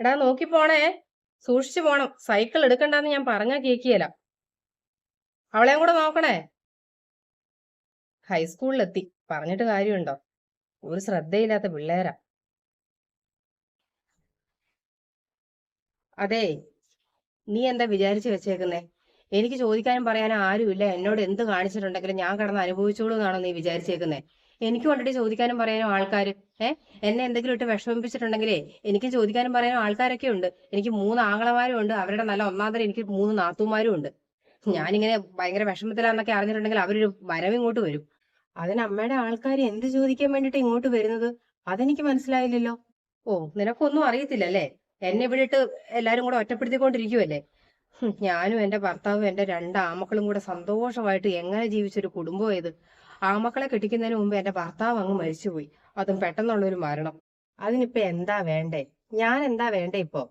എടാ നോക്കി പോണേ. സൂക്ഷിച്ചു പോണം. സൈക്കിൾ എടുക്കണ്ടെന്ന് ഞാൻ പറഞ്ഞ കേക്കിയല്ല അവളെയും കൂടെ നോക്കണേ. ഹൈസ്കൂളിലെത്തി. പറഞ്ഞിട്ട് കാര്യമുണ്ടോ? ഒരു ശ്രദ്ധയില്ലാത്ത പിള്ളേരാ. അതെ നീ എന്താ വിചാരിച്ചു വെച്ചേക്കുന്നേ? എനിക്ക് ചോദിക്കാനും പറയാനും ആരുമില്ല. എന്നോട് എന്ത് കാണിച്ചിട്ടുണ്ടെങ്കിലും ഞാൻ കിടന്ന് അനുഭവിച്ചോളൂ എന്നാണോ നീ വിചാരിച്ചേക്കുന്നേ? എനിക്ക് കൊണ്ടിട്ട് ചോദിക്കാനും പറയാനും ആൾക്കാർ ഏ എന്നെ എന്തെങ്കിലും ഇട്ട് വിഷമിപ്പിച്ചിട്ടുണ്ടെങ്കിലേ എനിക്ക് ചോദിക്കാനും പറയാനും ആൾക്കാരൊക്കെ ഉണ്ട്. എനിക്ക് മൂന്ന് ആങ്ങളമാരും ഉണ്ട്. അവരുടെ നല്ല ഒന്നാന്തരം എനിക്ക് മൂന്ന് നാത്തുമാരും ഉണ്ട്. ഞാനിങ്ങനെ ഭയങ്കര വിഷമത്തിലാന്നൊക്കെ അറിഞ്ഞിട്ടുണ്ടെങ്കിൽ അവരൊരു വരവ് ഇങ്ങോട്ട് വരും. അതിന് അമ്മയുടെ ആൾക്കാർ എന്ത് ചോദിക്കാൻ വേണ്ടിട്ട് ഇങ്ങോട്ട് വരുന്നത്? അതെനിക്ക് മനസ്സിലായില്ലല്ലോ. ഓ നിനക്കൊന്നും അറിയത്തില്ലല്ലേ? എന്നെ ഇവിടെ ഇട്ട് എല്ലാരും കൂടെ ഒറ്റപ്പെടുത്തിക്കൊണ്ടിരിക്കുവല്ലേ? ഞാനും എന്റെ ഭർത്താവും എന്റെ രണ്ട് ആമക്കളും കൂടെ സന്തോഷമായിട്ട് എങ്ങനെ ജീവിച്ചൊരു കുടുംബം ഇത്? ആമക്കളെ കെട്ടിക്കുന്നതിന് മുമ്പ് എന്റെ ഭർത്താവ് അങ്ങ് മരിച്ചുപോയി. അതും പെട്ടെന്നുള്ളൊരു മരണം. അതിനിപ്പോ എന്താ വേണ്ടേ? ഞാൻ എന്താ വേണ്ടേ ഇപ്പോ?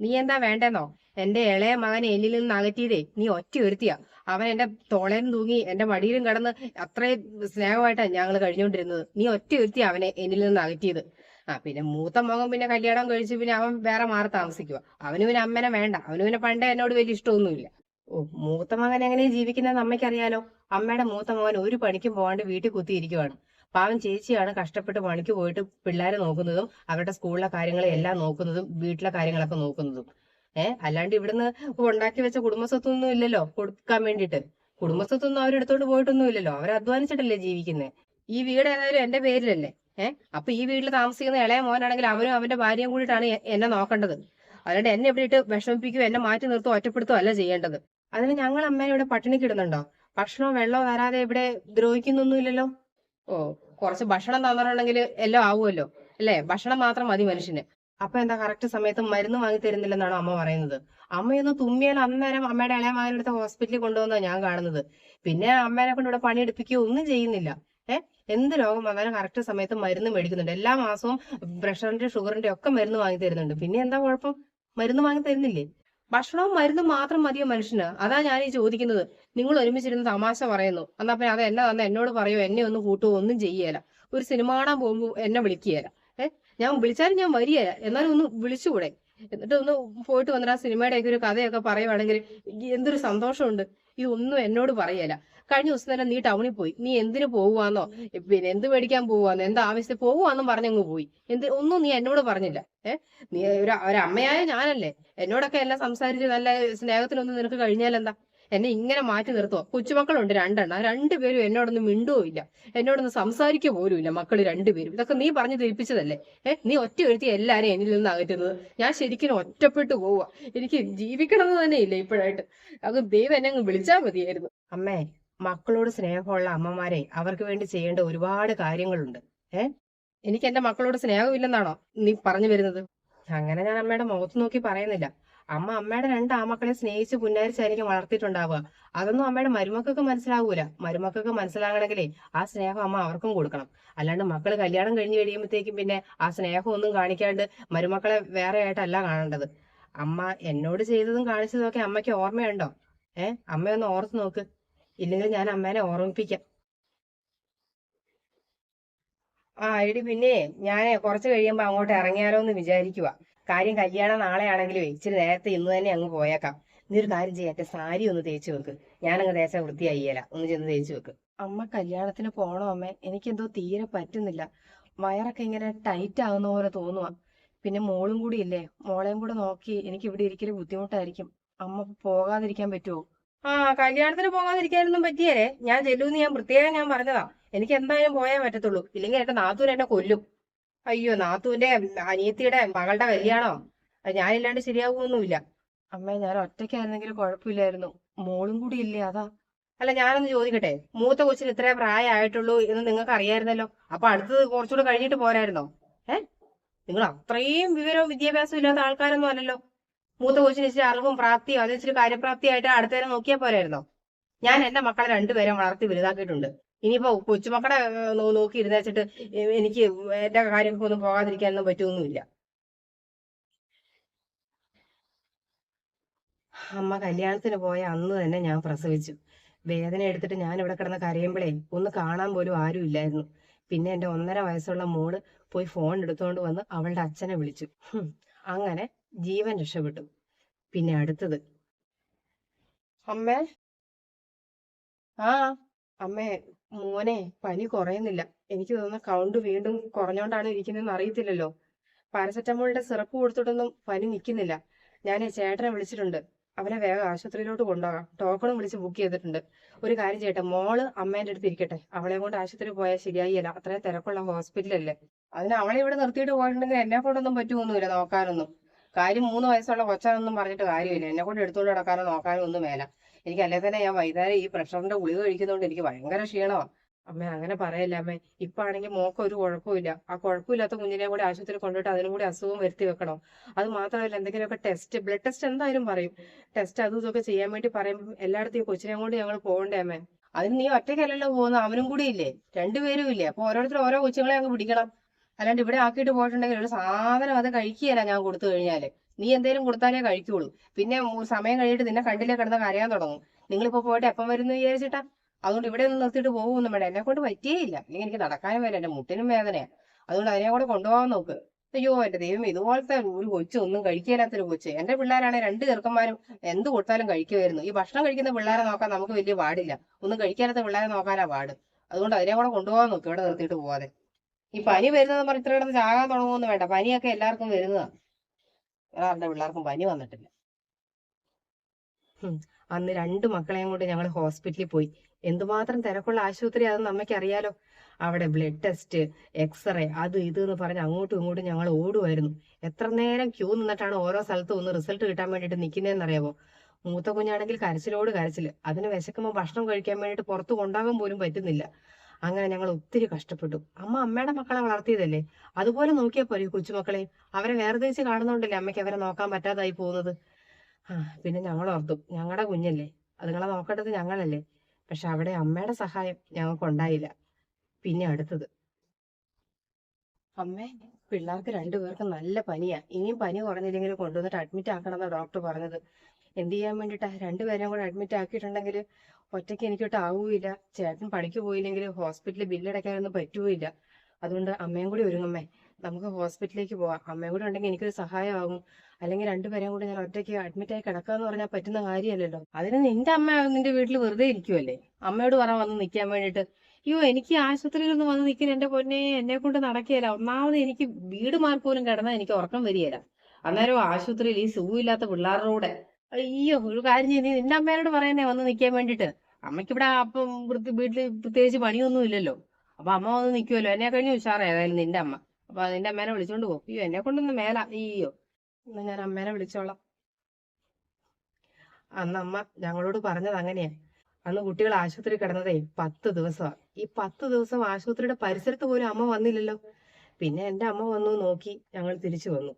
നീ എന്താ വേണ്ടെന്നോ? എന്റെ ഇളയ മകൻ എന്നിൽ നിന്ന് അകറ്റിയതേ നീ ഒറ്റ ഒരുത്തിയാ. അവൻ എന്റെ തോളേനും തൂങ്ങി എന്റെ മടിയിലും കടന്ന് അത്രയും സ്നേഹമായിട്ടാണ് ഞങ്ങൾ കഴിഞ്ഞുകൊണ്ടിരുന്നത്. നീ ഒറ്റ ഒരുത്തി അവനെ എന്നിൽ നിന്ന് അകറ്റിയത്. ആ പിന്നെ മൂത്ത മകൻ പിന്നെ കല്യാണം കഴിച്ച് പിന്നെ അവൻ വേറെ മാറി താമസിക്കുക അവന് പിന്നെ അമ്മനെ വേണ്ട. അവന് പിന്നെ പണ്ടേ എന്നോട് വലിയ ഇഷ്ടമൊന്നുമില്ല. മൂത്ത മകൻ എങ്ങനെ ജീവിക്കുന്നത് അമ്മയ്ക്കറിയാലോ. അമ്മയുടെ മൂത്ത മകൻ ഒരു പണിക്കും പോകാണ്ട് വീട്ടിൽ കുത്തിയിരിക്കുവാണ്. പാവം ചേച്ചിയാണ് കഷ്ടപ്പെട്ട് പണിക്ക് പോയിട്ട് പിള്ളേരെ നോക്കുന്നതും അവരുടെ സ്കൂളിലെ കാര്യങ്ങളെ എല്ലാം നോക്കുന്നതും വീട്ടിലെ കാര്യങ്ങളൊക്കെ നോക്കുന്നതും. ഏഹ് അല്ലാണ്ട് ഇവിടുന്ന് ഉണ്ടാക്കി വെച്ച കുടുംബസ്വത്തൊന്നും ഇല്ലല്ലോ കൊടുക്കാൻ വേണ്ടിയിട്ട്. കുടുംബസ്വത്തൊന്നും അവരെടുത്തോണ്ട് പോയിട്ടൊന്നും ഇല്ലല്ലോ. അവർ അധ്വാനിച്ചിട്ടല്ലേ ജീവിക്കുന്നത് ഈ വീട് ഏതായാലും എന്റെ പേരിലല്ലേ? ഏഹ് അപ്പൊ ഈ വീട്ടിൽ താമസിക്കുന്ന ഇളയ മോനാണെങ്കിൽ അവനും അവന്റെ ഭാര്യയും കൂടിയിട്ടാണ് എന്നെ നോക്കേണ്ടത്. അതുകൊണ്ട് എന്നെ ഇവിടെ ഇട്ട് വിഷമിപ്പിക്കുകയോ എന്നെ മാറ്റി നിർത്തുകയോ ഒറ്റപ്പെടുത്തുകയോ അല്ല ചെയ്യേണ്ടത്. അതിന് ഞങ്ങൾ അമ്മേനെ ഇവിടെ പട്ടിണിക്ക് ഇടുന്നുണ്ടോ ഭക്ഷണമോ വെള്ളമോ വരാതെ ഇവിടെ ദ്രോഹിക്കുന്നൊന്നുമില്ലല്ലോ? ഓ കുറച്ച് ഭക്ഷണം തന്നിട്ടുണ്ടെങ്കിൽ എല്ലാം ആവുമല്ലോ അല്ലേ? ഭക്ഷണം മാത്രം മതി മനുഷ്യന്. അപ്പൊ എന്താ കറക്റ്റ് സമയത്ത് മരുന്ന് വാങ്ങി തരുന്നില്ലെന്നാണോ അമ്മ പറയുന്നത്? അമ്മയൊന്ന് തുമ്മിയാൽ അന്നേരം അമ്മയുടെ ഇളയ മകനടുത്ത് ഹോസ്പിറ്റലിൽ കൊണ്ടുവന്നാ ഞാൻ കാണുന്നത്. പിന്നെ അമ്മേനെ കൊണ്ട് ഇവിടെ പണിയെടുപ്പിക്കുകയോ ഒന്നും ചെയ്യുന്നില്ല. ഏഹ് എന്ത് രോഗം വന്നാലും കറക്റ്റ് സമയത്ത് മരുന്ന് മേടിക്കുന്നുണ്ട്. എല്ലാ മാസവും പ്രഷറിന്റെ ഷുഗറിന്റെ ഒക്കെ മരുന്ന് വാങ്ങി തരുന്നുണ്ട്. പിന്നെ എന്താ കുഴപ്പം? മരുന്ന് വാങ്ങി തരുന്നില്ലേ? ഭക്ഷണവും മരുന്നും മാത്രം മതിയോ മനുഷ്യന്? അതാ ഞാൻ ഈ ചോദിക്കുന്നത്. നിങ്ങൾ ഒരുമിച്ചിരുന്ന് തമാശ പറയുന്നു. എന്നാ പിന്നെ അത് എന്നെ തന്നെ എന്നോട് പറയോ? എന്നെ ഒന്ന് കൂട്ടുവോ? ഒന്നും ചെയ്യേല. ഒരു സിനിമ കാണാൻ പോകുമ്പോൾ എന്നെ വിളിക്കുകയല്ല ഏഹ് ഞാൻ വിളിച്ചാലും ഞാൻ വരികയല്ല എന്നാലും ഒന്ന് വിളിച്ചുകൂടെ. എന്നിട്ട് ഒന്ന് പോയിട്ട് വന്നിട്ട് ആ സിനിമയുടെ ഒക്കെ ഒരു കഥയൊക്കെ പറയുവാണെങ്കിൽ എന്തൊരു സന്തോഷമുണ്ട്. ഇതൊന്നും എന്നോട് പറയല. കഴിഞ്ഞ ദിവസം തന്നെ നീ ടൗണിൽ പോയി. നീ എന്തിനു പോവാന്നോ പിന്നെ എന്ത് മേടിക്കാൻ പോവാന്നോ എന്താ ആവശ്യത്തിൽ പോവാന്നും പറഞ്ഞങ്ങ് പോയി. എന്ത് ഒന്നും നീ എന്നോട് പറഞ്ഞില്ല. ഏഹ് നീ ഒരു ഒരമ്മയായ ഞാനല്ലേ. എന്നോടൊക്കെ എല്ലാം സംസാരിച്ച് നല്ല സ്നേഹത്തിനൊന്നും നിനക്ക് കഴിഞ്ഞാൽ എന്താ എന്നെ ഇങ്ങനെ മാറ്റി നിർത്തുക കൊച്ചുമക്കളുണ്ട് രണ്ടെണ്ണം. ആ രണ്ടുപേരും എന്നോടൊന്നും മിണ്ടുവോ ഇല്ല. എന്നോടൊന്നും സംസാരിക്കുക പോലും ഇല്ല മക്കൾ രണ്ടുപേരും. ഇതൊക്കെ നീ പറഞ്ഞു ധരിപ്പിച്ചതല്ലേ ഏഹ് നീ ഒറ്റ ഒരുത്തി എല്ലാരെയും എന്നിൽ നിന്ന് അകറ്റുന്നത്. ഞാൻ ശരിക്കും ഒറ്റപ്പെട്ടു പോവുക. എനിക്ക് ജീവിക്കണമെന്ന് തന്നെ ഇല്ല ഇപ്പോഴായിട്ട്. അത് ദൈവം എന്നെ അങ്ങ് വിളിച്ചാൽ മതിയായിരുന്നു. അമ്മേ മക്കളോട് സ്നേഹമുള്ള അമ്മമാരെ അവർക്ക് വേണ്ടി ചെയ്യേണ്ട ഒരുപാട് കാര്യങ്ങളുണ്ട്. ഏഹ് എനിക്ക് എന്റെ മക്കളോട് സ്നേഹമില്ലെന്നാണോ നീ പറഞ്ഞു വരുന്നത്? അങ്ങനെ ഞാൻ അമ്മയുടെ മുഖത്ത് നോക്കി പറയുന്നില്ല. അമ്മ അമ്മയുടെ രണ്ട് ആമക്കളെ സ്നേഹിച്ച് പുന്നാരിച്ചായിരിക്കും വളർത്തിയിട്ടുണ്ടാവുക. അതൊന്നും അമ്മയുടെ മരുമക്കൾക്ക് മനസ്സിലാവൂല. മരുമക്കൾക്ക് മനസ്സിലാകണമെങ്കിലേ ആ സ്നേഹം അമ്മ അവർക്കും കൊടുക്കണം. അല്ലാണ്ട് മക്കൾ കല്യാണം കഴിഞ്ഞ് കഴിയുമ്പോഴത്തേക്കും പിന്നെ ആ സ്നേഹം ഒന്നും കാണിക്കാണ്ട് മരുമക്കളെ വേറെ ആയിട്ടല്ല കാണേണ്ടത്. അമ്മ എന്നോട് ചെയ്തതും കാണിച്ചതൊക്കെ അമ്മയ്ക്ക് ഓർമ്മയുണ്ടോ? ഏ? അമ്മയൊന്ന് ഓർത്ത് നോക്ക്. ഇല്ലെങ്കിൽ ഞാൻ അമ്മേനെ ഓർമ്മിപ്പിക്കാം. ആ എടി പിന്നെ ഞാൻ കുറച്ച് കഴിയുമ്പോ അങ്ങോട്ട് ഇറങ്ങിയാലോ എന്ന് വിചാരിക്കുക കാര്യം കല്യാണം നാളെ ആണെങ്കിലും ഇച്ചിരി നേരത്തെ ഇന്ന് തന്നെ അങ്ങ് പോയേക്കാം. നീ ഒരു കാര്യം ചെയ്യാം. എന്റെ സാരി ഒന്ന് തേച്ചു വെക്ക്. ഞാനങ്ങ് തേച്ച വൃത്തിയായില്ല ഒന്ന് ചെന്ന് തേച്ചു വെക്ക്. അമ്മ കല്യാണത്തിന് പോണോ അമ്മേ? എനിക്കെന്തോ തീരെ പറ്റുന്നില്ല. വയറൊക്കെ ഇങ്ങനെ ടൈറ്റ് ആകുന്ന പോലെ തോന്നുക പിന്നെ മോളും കൂടി ഇല്ലേ? മോളെയും കൂടെ നോക്കി എനിക്ക് ഇവിടെ ഇരിക്കൽ ബുദ്ധിമുട്ടായിരിക്കും. അമ്മ പോകാതിരിക്കാൻ പറ്റുമോ ആ കല്യാണത്തിന് പോകാതിരിക്കാനൊന്നും പറ്റിയല്ലേ ഞാൻ ചെല്ലൂന്ന് ഞാൻ പ്രത്യേകം ഞാൻ പറഞ്ഞതാ. എനിക്ക് എന്തായാലും പോയേ പറ്റത്തുള്ളൂ. ഇല്ലെങ്കിൽ എന്റെ നാത്തൂർ എന്നെ കൊല്ലും. അയ്യോ നാത്തൂന്റെ അനിയത്തിയുടെ മകളുടെ കല്യാണോ? ഞാനില്ലാണ്ട് ശരിയാകുമൊന്നുമില്ല അമ്മേ ഞാൻ ഒറ്റയ്ക്കായിരുന്നെങ്കിൽ കുഴപ്പമില്ലായിരുന്നു. മോളും കൂടി ഇല്ലേ അതാ. അല്ല ഞാനൊന്ന് ചോദിക്കട്ടെ? മൂത്ത കൊച്ചിന് ഇത്രേ പ്രായമായിട്ടുള്ളൂ എന്ന് നിങ്ങൾക്ക് അറിയായിരുന്നല്ലോ അപ്പൊ അടുത്തത് കുറച്ചുകൂടെ കഴിഞ്ഞിട്ട് പോരായിരുന്നോ? ഏ? നിങ്ങൾ അത്രയും വിവരവും വിദ്യാഭ്യാസവും ഇല്ലാത്ത ആൾക്കാരൊന്നും അല്ലല്ലോ. മൂത്ത കൊച്ചിന് ഇച്ചിരി അറിവും പ്രാപ്തിയും അത് കാര്യപ്രാപ്തിയായിട്ട് അടുത്തേരം നോക്കിയാൽ പോരായിരുന്നോ? ഞാൻ എന്റെ മക്കളെ രണ്ടുപേരെ വളർത്തി വലുതാക്കിയിട്ടുണ്ട്. ഇനിയിപ്പോ കൊച്ചുമക്കളെ നോക്കി ഇരുന്നേച്ചിട്ട് എനിക്ക് എന്റെ കാര്യങ്ങൾക്കൊന്നും പോകാതിരിക്കാനൊന്നും പറ്റുമൊന്നുമില്ല അമ്മ കല്യാണത്തിന് പോയ അന്ന് തന്നെ ഞാൻ പ്രസവിച്ചു. വേദന എടുത്തിട്ട് ഞാൻ ഇവിടെ കിടന്ന് കരയുമ്പോഴേ ഒന്ന് കാണാൻ പോലും ആരും ഇല്ലായിരുന്നു. പിന്നെ എന്റെ ഒന്നര വയസ്സുള്ള മോൾ പോയി ഫോൺ എടുത്തുകൊണ്ട് വന്ന് അവളുടെ അച്ഛനെ വിളിച്ചു. അങ്ങനെ ജീവൻ രക്ഷപ്പെട്ടു. പിന്നെ അടുത്തത്. അമ്മേ? ആ അമ്മേ മോനെ പനി കുറയുന്നില്ല. എനിക്ക് തോന്നുന്ന കൗണ്ട് വീണ്ടും കുറഞ്ഞോണ്ടാണ് ഇരിക്കുന്നതെന്ന് അറിയത്തില്ലല്ലോ. പാരസെറ്റമോളിന്റെ സിറപ്പ് കൊടുത്തിട്ടൊന്നും പനി നിൽക്കുന്നില്ല ഞാൻ ചേട്ടനെ വിളിച്ചിട്ടുണ്ട്. അവനെ വേഗം ആശുപത്രിയിലോട്ട് കൊണ്ടുപോകാം. ടോക്കണും വിളിച്ച് ബുക്ക് ചെയ്തിട്ടുണ്ട്. ഒരു കാര്യം ചെയ്യട്ടെ മോൾ അമ്മേന്റെ അടുത്ത് ഇരിക്കട്ടെ. അവളെ കൊണ്ട് ആശുപത്രി പോയാൽ ശരിയായില്ല. അത്രയും തിരക്കുള്ള ഹോസ്പിറ്റലല്ലേ. അതിന് അവളെ ഇവിടെ നിർത്തിയിട്ട് പോയിട്ടുണ്ടെങ്കിൽ എന്നെ കൊണ്ടൊന്നും പറ്റുമൊന്നുമില്ല നോക്കാനൊന്നും. കാര്യം മൂന്ന് വയസ്സുള്ള കൊച്ചാണെന്നും പറഞ്ഞിട്ട് കാര്യമില്ല. എന്നെ കൊണ്ട് എടുത്തുകൊണ്ട് നടക്കാനോ നോക്കാനോ ഒന്നും മേല. എനിക്ക് അല്ലെ തന്നെ ഞാൻ വൈകുന്നേരം ഈ പ്രഷറിന്റെ ഗുളിക കഴിക്കുന്നതുകൊണ്ട് എനിക്ക് ഭയങ്കര ക്ഷീണമാണ് അമ്മ അങ്ങനെ പറയല്ല അമ്മ. ഇപ്പൊ ആണെങ്കിൽ മോക്ക് ഒരു കുഴപ്പമില്ല ആ കുഴപ്പമില്ലാത്ത കുഞ്ഞിനെ കൂടി ആശുപത്രിയിൽ കൊണ്ടുപോയിട്ട് അതിനും കൂടി അസുഖം വരുത്തി വെക്കണോ. അത് മാത്രമല്ല എന്തെങ്കിലുമൊക്കെ ടെസ്റ്റ് ബ്ലഡ് ടെസ്റ്റ് എന്തായാലും പറയും. ടെസ്റ്റ് അതും ഇതൊക്കെ ചെയ്യാൻ വേണ്ടി പറയുമ്പോൾ എല്ലായിടത്തും ഈ കൊച്ചിനെ കൊണ്ട് ഞങ്ങൾ പോകണ്ടേ അമ്മേ? അതിന് നീ ഒറ്റയ്ക്കല്ലല്ലോ പോകുന്നത് അവനും കൂടി ഇല്ലേ? രണ്ടുപേരും ഇല്ലേ? അപ്പൊ ഓരോരുത്തരും ഓരോ കൊച്ചുങ്ങളെ അങ്ങ് പിടിക്കണം. അല്ലാണ്ട് ഇവിടെ ആക്കിയിട്ട് പോയിട്ടുണ്ടെങ്കിൽ ഒരു സാധനം അത് കഴിക്കുകയല്ല ഞാൻ കൊടുത്തു കഴിഞ്ഞാൽ. നീ എന്തേലും കൊടുത്താലേ കഴിക്കുള്ളൂ. പിന്നെ സമയം കഴിഞ്ഞിട്ട് നിന്നെ കണ്ടില്ലേ കിടന്ന് കരയാൻ തുടങ്ങും. നിങ്ങളിപ്പോ പോയിട്ട് എപ്പം വരുന്നു വിചാരിച്ചിട്ടാ? അതുകൊണ്ട് ഇവിടെ ഒന്ന് നിർത്തിയിട്ട് പോകുമെന്നും വേണ്ട എന്നെ കൊണ്ട് പറ്റിയേയില്ല. അല്ലെങ്കിൽ എനിക്ക് നടക്കാനും വരും എന്റെ മുട്ടിനും വേദനയാ. അതുകൊണ്ട് അതിനെ കൂടെ കൊണ്ടുപോകാൻ നോക്ക്. അയ്യോ എന്റെ ദൈവം ഇതുപോലത്തെ ഒരു കൊച്ചു ഒന്നും കഴിക്കാനാത്തൊരു കൊച്ച്. എന്റെ പിള്ളേരാണെ രണ്ട് ചെറുക്കന്മാരും എന്ത് കൊടുത്താലും കഴിക്കുമായിരുന്നു. ഈ ഭക്ഷണം കഴിക്കുന്ന പിള്ളേരെ നോക്കാൻ നമുക്ക് വലിയ പാടില്ല. ഒന്നും കഴിക്കാത്ത പിള്ളേരെ നോക്കാനാ പാട്. അതുകൊണ്ട് അതിനെ കൂടെ കൊണ്ടുപോകാൻ നോക്ക്. ഇവിടെ നിർത്തിയിട്ട് പോവാതെ. ഈ പനി വരുന്നത് പറഞ്ഞ് ഇത്ര കിടന്ന് ചാകാൻ തുടങ്ങുമെന്ന് വേണ്ട. പനിയൊക്കെ എല്ലാവർക്കും വരുന്നതാ. ആരുടെ പിള്ളേർക്കും പനി വന്നിട്ടില്ല. അന്ന് രണ്ട് മക്കളെയും കൊണ്ട് ഞങ്ങൾ ഹോസ്പിറ്റലിൽ പോയി. എന്തുമാത്രം തിരക്കുള്ള ആശുപത്രി അതെന്ന് അമ്മയ്ക്ക് അറിയാലോ അവിടെ ബ്ലഡ് ടെസ്റ്റ് എക്സ്റേ അത് ഇത് എന്ന് പറഞ്ഞ് അങ്ങോട്ടും ഇങ്ങോട്ടും ഞങ്ങൾ ഓടുമായിരുന്നു. എത്ര നേരം ക്യൂ നിന്നിട്ടാണ് ഓരോ സ്ഥലത്തും ഒന്ന് റിസൾട്ട് കിട്ടാൻ വേണ്ടിയിട്ട് നിൽക്കുന്നതെന്ന് അറിയാമോ മൂത്ത കുഞ്ഞാണെങ്കിൽ കരച്ചിലോട് കരച്ചിൽ അതിന് വിശക്കുമ്പോൾ ഭക്ഷണം കഴിക്കാൻ വേണ്ടിയിട്ട് പുറത്ത് കൊണ്ടാകാൻ പോലും പറ്റുന്നില്ല. അങ്ങനെ ഞങ്ങൾ ഒത്തിരി കഷ്ടപ്പെട്ടു. അമ്മ അമ്മയുടെ മക്കളെ വളർത്തിയതല്ലേ? അതുപോലെ നോക്കിയാൽ പോരെ കൊച്ചുമക്കളെ. അവരെ വേർതിരിച്ച് കാണുന്നോണ്ടല്ലേ അമ്മയ്ക്ക്? അവരെ നോക്കാൻ പറ്റാതായി പോകുന്നത്. ആ പിന്നെ ഞങ്ങൾ ഓർത്തു ഞങ്ങളുടെ കുഞ്ഞല്ലേ? അതുങ്ങളെ നോക്കേണ്ടത് ഞങ്ങളല്ലേ? പക്ഷെ അവിടെ അമ്മയുടെ സഹായം ഞങ്ങൾക്ക് ഉണ്ടായില്ല പിന്നെ അടുത്തത്. അമ്മേ പിള്ളേർക്ക് രണ്ടുപേർക്കും നല്ല പനിയാ. ഇനിയും പനി കുറഞ്ഞില്ലെങ്കിൽ കൊണ്ടുവന്നിട്ട് അഡ്മിറ്റ് ആക്കണമെന്നാ ഡോക്ടർ പറഞ്ഞത്. എന്ത് ചെയ്യാൻ വേണ്ടിട്ടാ? രണ്ടുപേരെയും കൂടെ അഡ്മിറ്റ് ആക്കിയിട്ടുണ്ടെങ്കിൽ ഒറ്റയ്ക്ക് എനിക്കൊട്ട് ആവുകയില്ല. ചേട്ടൻ പണിക്ക് പോയില്ലെങ്കിൽ ഹോസ്പിറ്റലിൽ ബില്ലടയ്ക്കാനൊന്നും പറ്റുകയില്ല. അതുകൊണ്ട് അമ്മയും കൂടി ഒരുങ്ങമ്മേ നമുക്ക് ഹോസ്പിറ്റലിലേക്ക് പോവാം. അമ്മയും കൂടെ ഉണ്ടെങ്കിൽ എനിക്കൊരു സഹായമാകും. അല്ലെങ്കിൽ രണ്ടുപേരെയും കൂടി ഞാൻ ഒറ്റയ്ക്ക് അഡ്മിറ്റ് ആയി കിടക്കാന്ന് പറഞ്ഞാൽ പറ്റുന്ന കാര്യമല്ലല്ലോ. അതിന് നിന്റെ അമ്മ നിന്റെ വീട്ടിൽ വെറുതെ ഇരിക്കുമല്ലേ അമ്മയോട് പറ വന്ന് നിൽക്കാൻ വേണ്ടിയിട്ട്. അയ്യോ എനിക്ക് ആശുപത്രിയിൽ ഒന്ന് വന്ന് നിൽക്കുന്ന എന്റെ പൊന്നെ എന്നെ കൊണ്ട് നടക്കുകയില്ല. ഒന്നാമത് എനിക്ക് വീട് മാറി പോലും കിടന്നാൽ എനിക്ക് ഉറക്കം വരികയില്ല. അന്നേരം ആശുപത്രിയിൽ ഈ സൂ ഇല്ലാത്ത പിള്ളേരുടെ കൂടെ അയ്യോ ഒരു കാര്യം നീ നിന്റെ അമ്മയോട് പറയുന്നേ വന്ന് നിൽക്കാൻ വേണ്ടിട്ട്. അമ്മയ്ക്ക് ഇവിടെ അപ്പം വൃത്തി വീട്ടിൽ പ്രത്യേകിച്ച് പണിയൊന്നും ഇല്ലല്ലോ. അപ്പൊ അമ്മ വന്ന് നിൽക്കുമല്ലോ എന്നെ കഴിഞ്ഞ ഉഷാറായി ഏതായാലും നിന്റെ അമ്മ. അപ്പൊ നിന്റെ അമ്മേനെ വിളിച്ചോണ്ട് പോകും അയ്യോ എന്നെ കൊണ്ടൊന്ന് മേല. അയ്യോ. എന്നാ ഞാൻ അമ്മേനെ വിളിച്ചോളാം. അന്ന് അമ്മ ഞങ്ങളോട് പറഞ്ഞത് അങ്ങനെയാ. അന്ന് കുട്ടികൾ ആശുപത്രി കിടന്നതേ പത്ത് ദിവസമാണ് ഈ പത്ത് ദിവസം ആശുപത്രിയുടെ പരിസരത്ത് പോലും അമ്മ വന്നില്ലല്ലോ. പിന്നെ എന്റെ അമ്മ വന്നു നോക്കി ഞങ്ങൾ തിരിച്ചു വന്നു.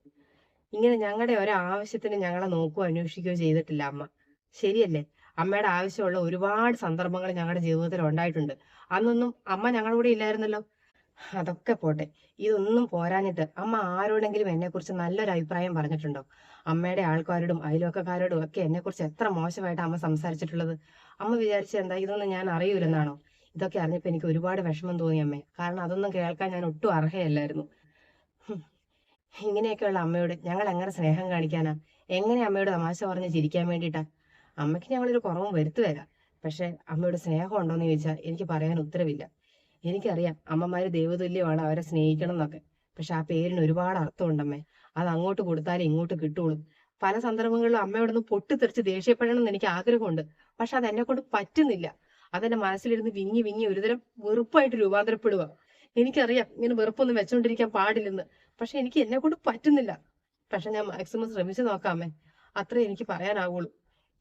ഇങ്ങനെ ഞങ്ങളുടെ ഒരാവശ്യത്തിന് ഞങ്ങളെ നോക്കുകയോ അന്വേഷിക്കുകയോ ചെയ്തിട്ടില്ല അമ്മ. ശരിയല്ലേ? അമ്മയുടെ ആവശ്യമുള്ള ഒരുപാട് സന്ദർഭങ്ങൾ ഞങ്ങളുടെ ജീവിതത്തിൽ ഉണ്ടായിട്ടുണ്ട്. അന്നൊന്നും അമ്മ ഞങ്ങളുടെ കൂടെ ഇല്ലായിരുന്നല്ലോ. അതൊക്കെ പോട്ടെ. ഇതൊന്നും പോരാഞ്ഞിട്ട് അമ്മ ആരോടെങ്കിലും എന്നെക്കുറിച്ച് നല്ലൊരു അഭിപ്രായം പറഞ്ഞിട്ടുണ്ടോ? അമ്മയുടെ ആൾക്കാരോടും അയൽവക്കക്കാരോടും ഒക്കെ എന്നെക്കുറിച്ച് എത്ര മോശമായിട്ട് അമ്മ സംസാരിച്ചിട്ടുള്ളത്? അമ്മ വിചാരിച്ച എന്താ ഇതൊന്നും ഞാൻ അറിയൂലെന്നാണോ? ഇതൊക്കെ അറിഞ്ഞപ്പോൾ എനിക്ക് ഒരുപാട് വിഷമം തോന്നി അമ്മേ. കാരണം അതൊന്നും കേൾക്കാൻ ഞാൻ ഒട്ടും അർഹയല്ലായിരുന്നു. ഇങ്ങനെയൊക്കെയുള്ള അമ്മയോട് ഞങ്ങൾ എങ്ങനെ സ്നേഹം കാണിക്കാനാ? എങ്ങനെ അമ്മയോട് തമാശ പറഞ്ഞ് ചിരിക്കാൻ വേണ്ടിയിട്ടാ? അമ്മയ്ക്ക് ഞങ്ങളൊരു കുറവും വരുത്തുവരാം പക്ഷെ അമ്മയോട് സ്നേഹം ഉണ്ടോന്ന് ചോദിച്ചാൽ എനിക്ക് പറയാൻ ഉത്തരവില്ല. എനിക്കറിയാം അമ്മമാര് ദൈവതുല്യമാണ് അവരെ സ്നേഹിക്കണം എന്നൊക്കെ. പക്ഷെ ആ പേരിന് ഒരുപാട് അർത്ഥമുണ്ടമ്മേ. അത് അങ്ങോട്ട് കൊടുത്താലേ ഇങ്ങോട്ട് കിട്ടുള്ളൂ. പല സന്ദർഭങ്ങളിലും അമ്മയോടൊന്ന് പൊട്ടിത്തെറിച്ച് ദേഷ്യപ്പെടണം എന്ന് എനിക്ക് ആഗ്രഹമുണ്ട്. പക്ഷെ അത് എന്നെ കൊണ്ട് പറ്റുന്നില്ല. അതെന്റെ മനസ്സിലിരുന്ന് വിങ്ങി വിങ്ങി ഒരുതരം വെറുപ്പായിട്ട് രൂപാന്തരപ്പെടുക എനിക്കറിയാം ഇങ്ങനെ വെറുപ്പൊന്നും വെച്ചോണ്ടിരിക്കാൻ പാടില്ലെന്ന്. പക്ഷെ എനിക്ക് എന്നെ കൊണ്ട് പറ്റുന്നില്ല. പക്ഷെ ഞാൻ മാക്സിമം ശ്രമിച്ചു നോക്കാമേ അത്രേ എനിക്ക് പറയാനാവുള്ളൂ.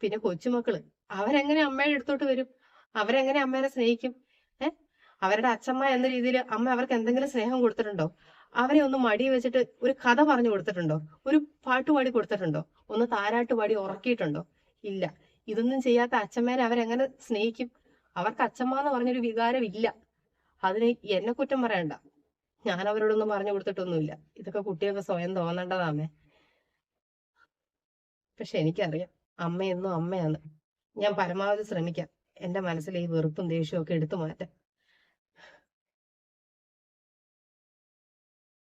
പിന്നെ കൊച്ചുമക്കൾ അവരെങ്ങനെ അമ്മയുടെ അടുത്തോട്ട് വരും? അവരെങ്ങനെ അമ്മേനെ സ്നേഹിക്കും? ഏ? അവരുടെ അച്ഛമ്മ എന്ന രീതിയിൽ അമ്മ അവർക്ക് എന്തെങ്കിലും സ്നേഹം കൊടുത്തിട്ടുണ്ടോ? അവരെ ഒന്ന് മടി വെച്ചിട്ട് ഒരു കഥ പറഞ്ഞു കൊടുത്തിട്ടുണ്ടോ? ഒരു പാട്ട് പാടി കൊടുത്തിട്ടുണ്ടോ? ഒന്ന് താരാട്ട് പാടി ഉറക്കിയിട്ടുണ്ടോ? ഇല്ല. ഇതൊന്നും ചെയ്യാത്ത അച്ഛമ്മേനെ അവരെങ്ങനെ സ്നേഹിക്കും? അവർക്ക് അച്ഛമ്മ എന്ന് പറഞ്ഞൊരു വികാരം ഇല്ല. അതിന് എന്നെ കുറ്റം പറയണ്ട. ഞാൻ അവരോടൊന്നും പറഞ്ഞു കൊടുത്തിട്ടൊന്നുമില്ല. ഇതൊക്കെ കുട്ടികൾക്ക് സ്വയം തോന്നേണ്ടതാമേ. പക്ഷെ എനിക്കറിയാം അമ്മ എന്നും അമ്മയാണ്. ഞാൻ പരമാവധി ശ്രമിക്കാം. എന്റെ മനസ്സിലെ ഈ വെറുപ്പും ദേഷ്യവും ഒക്കെ എടുത്തു മാറ്റാൻ.